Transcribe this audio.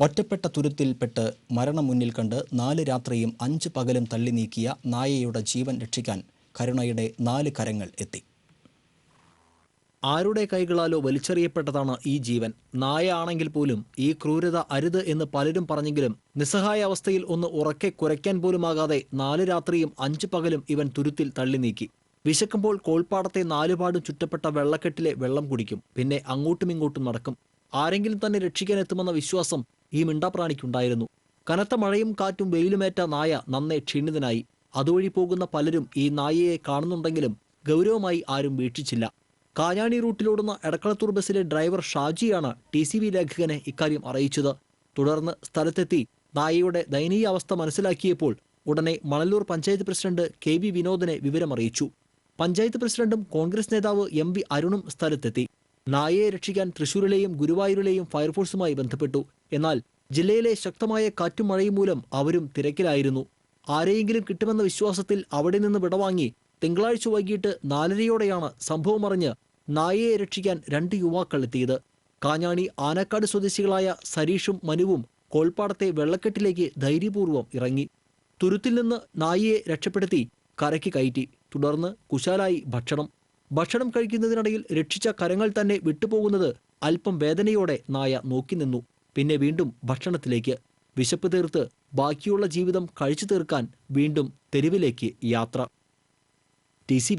ഒറ്റപ്പെട്ട തുരുത്തിൽപ്പെട്ട് മരണം മുന്നിൽ കണ്ട് നാല് രാത്രിയും അഞ്ച് പകലും തള്ളി നീക്കിയ നായയുടെ ജീവൻ രക്ഷിക്കാൻ കരുണയുടെ നാല് കരങ്ങൾ എത്തി. ആരുടെ കൈകളാലോ വലിച്ചെറിയപ്പെട്ടതാണ് ഈ ജീവൻ? നായ ആണെങ്കിൽ പോലും ഈ ക്രൂരത അരുത് എന്ന് പലരും പറഞ്ഞെങ്കിലും നിസ്സഹായ അവസ്ഥയിൽ ഒന്ന് ഉറക്കെ കുരയ്ക്കാൻ പോലുമാകാതെ നാല് രാത്രിയും അഞ്ച് പകലും ഇവൻ തുരുത്തിൽ തള്ളി നീക്കി. വിശക്കുമ്പോൾ കോൾപ്പാടത്തെ നാലുപാടും ചുറ്റപ്പെട്ട വെള്ളക്കെട്ടിലെ വെള്ളം കുടിക്കും. പിന്നെ അങ്ങോട്ടും ഇങ്ങോട്ടും നടക്കും. ആരെങ്കിലും തന്നെ രക്ഷിക്കാൻ എത്തുമെന്ന വിശ്വാസം ഈ മിണ്ടാപ്രാണിക്കുണ്ടായിരുന്നു. കനത്ത മഴയും കാറ്റും വെയിലുമേറ്റ നായ നന്നേ ക്ഷീണിതനായി. അതുവഴി പോകുന്ന പലരും ഈ നായയെ കാണുന്നുണ്ടെങ്കിലും ഗൗരവമായി ആരും വീക്ഷിച്ചില്ല. കാഞ്ഞാണി റൂട്ടിലോടുന്ന എടക്കളത്തൂർ ബസ്സിലെ ഡ്രൈവർ ഷാജിയാണ് ടി സി വി ലേഖകനെ ഇക്കാര്യം അറിയിച്ചത്. തുടർന്ന് സ്ഥലത്തെത്തി നായയുടെ ദയനീയ അവസ്ഥ മനസ്സിലാക്കിയപ്പോൾ ഉടനെ Manalur panchayat president K V വിനോദിനെ വിവരമറിയിച്ചു. പഞ്ചായത്ത് പ്രസിഡന്റും കോൺഗ്രസ് നേതാവ് എം വി അരുണും സ്ഥലത്തെത്തി. നായയെ രക്ഷിക്കാൻ തൃശൂരിലെയും ഗുരുവായൂരിലെയും ഫയർഫോഴ്സുമായി ബന്ധപ്പെട്ടു. എന്നാൽ ജില്ലയിലെ ശക്തമായ കാറ്റും മഴയും മൂലം അവരും തിരക്കിലായിരുന്നു. ആരെയെങ്കിലും കിട്ടുമെന്ന വിശ്വാസത്തിൽ അവിടെ നിന്ന് വിടവാങ്ങി തിങ്കളാഴ്ച വൈകിട്ട് നാലരയോടെയാണ് സംഭവമറിഞ്ഞ് നായയെ രക്ഷിക്കാൻ രണ്ട് യുവാക്കൾ എത്തിയത്. കാഞ്ഞാണി ആനക്കാട് സ്വദേശികളായ സരീഷും മനുവും കോൾപ്പാടത്തെ വെള്ളക്കെട്ടിലേക്ക് ധൈര്യപൂർവം ഇറങ്ങി. തുരുത്തിൽ നിന്ന് നായയെ രക്ഷപ്പെടുത്തി കരയ്ക്ക് കയറ്റി. തുടർന്ന് കുശാലായി ഭക്ഷണം. ഭക്ഷണം കഴിക്കുന്നതിനിടയിൽ രക്ഷിച്ച കരങ്ങൾ തന്നെ വിട്ടുപോകുന്നത് അല്പം വേദനയോടെ നായ നോക്കി നിന്നു. പിന്നെ വീണ്ടും ഭക്ഷണത്തിലേക്ക്. വിശപ്പ് തീർത്ത് ബാക്കിയുള്ള ജീവിതം കഴിച്ചു തീർക്കാൻ വീണ്ടും തെരുവിലേക്ക് യാത്ര. T C